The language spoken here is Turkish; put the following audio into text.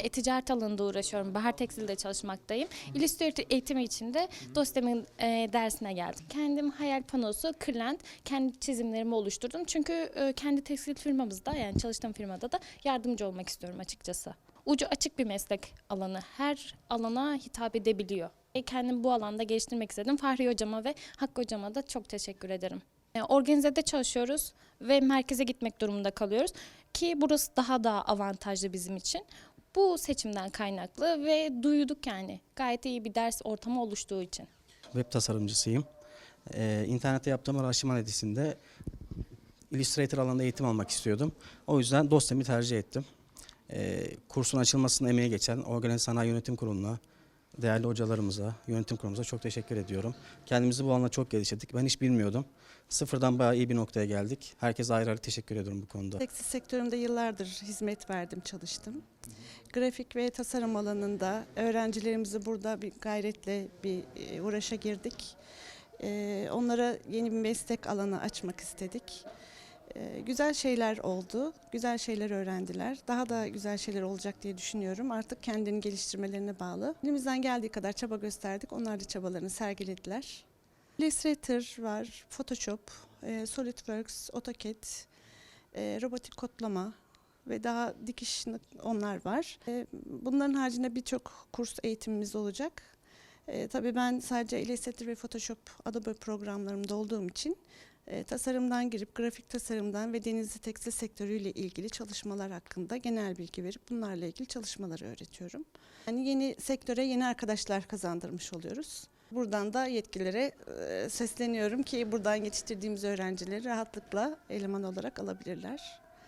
e-ticaret alanında uğraşıyorum. Bahar Tekstil'de çalışmaktayım. İllüstratör eğitimi için de dostemin e, dersine geldim. Kendim hayal panosu, kırlent, kendi çizimlerimi oluşturdum. Çünkü e, kendi tekstil firmamızda yani çalıştığım firmada da yardımcı olmak istiyorum açıkçası. Ucu açık bir meslek alanı. Her alana hitap edebiliyor. E, kendimi bu alanda geliştirmek istedim. Fahri hocama ve Hakkı hocama da çok teşekkür ederim. E, Organizede çalışıyoruz ve merkeze gitmek durumunda kalıyoruz ki burası daha da avantajlı bizim için. Bu seçimden kaynaklı ve duyduk yani gayet iyi bir ders ortamı oluştuğu için. Web tasarımcısıyım. Ee, internette yaptığım araştırma neticesinde Illustrator alanında eğitim almak istiyordum. O yüzden Dostem'i tercih ettim. Ee, kursun açılmasının emeği geçen Organize Sanayi Yönetim Kurulu'na, değerli hocalarımıza, yönetim kurulumuza çok teşekkür ediyorum. Kendimizi bu alanda çok geliştirdik. Ben hiç bilmiyordum. Sıfırdan bayağı iyi bir noktaya geldik. Herkese ayrı ayrı teşekkür ediyorum bu konuda. Tekstil sektöründe yıllardır hizmet verdim, çalıştım. Grafik ve tasarım alanında öğrencilerimizi burada bir gayretle bir e, uğraşa girdik. E, Onlara yeni bir meslek alanı açmak istedik. E, Güzel şeyler oldu, güzel şeyler öğrendiler. Daha da güzel şeyler olacak diye düşünüyorum. Artık kendini geliştirmelerine bağlı. Elimizden geldiği kadar çaba gösterdik. Onlar da çabalarını sergilediler. Illustrator var, Photoshop, e, SolidWorks, AutoCAD, e, robotik kodlama ve daha dikiş onlar var. E, bunların haricinde birçok kurs eğitimimiz olacak. E, tabii ben sadece Illustrator ve Photoshop Adobe programlarımda olduğum için e, tasarımdan girip grafik tasarımdan ve denizli tekstil sektörüyle ilgili çalışmalar hakkında genel bilgi verip bunlarla ilgili çalışmaları öğretiyorum. Yani yeni sektöre yeni arkadaşlar kazandırmış oluyoruz. Buradan da yetkililere e, sesleniyorum ki buradan yetiştirdiğimiz öğrencileri rahatlıkla eleman olarak alabilirler.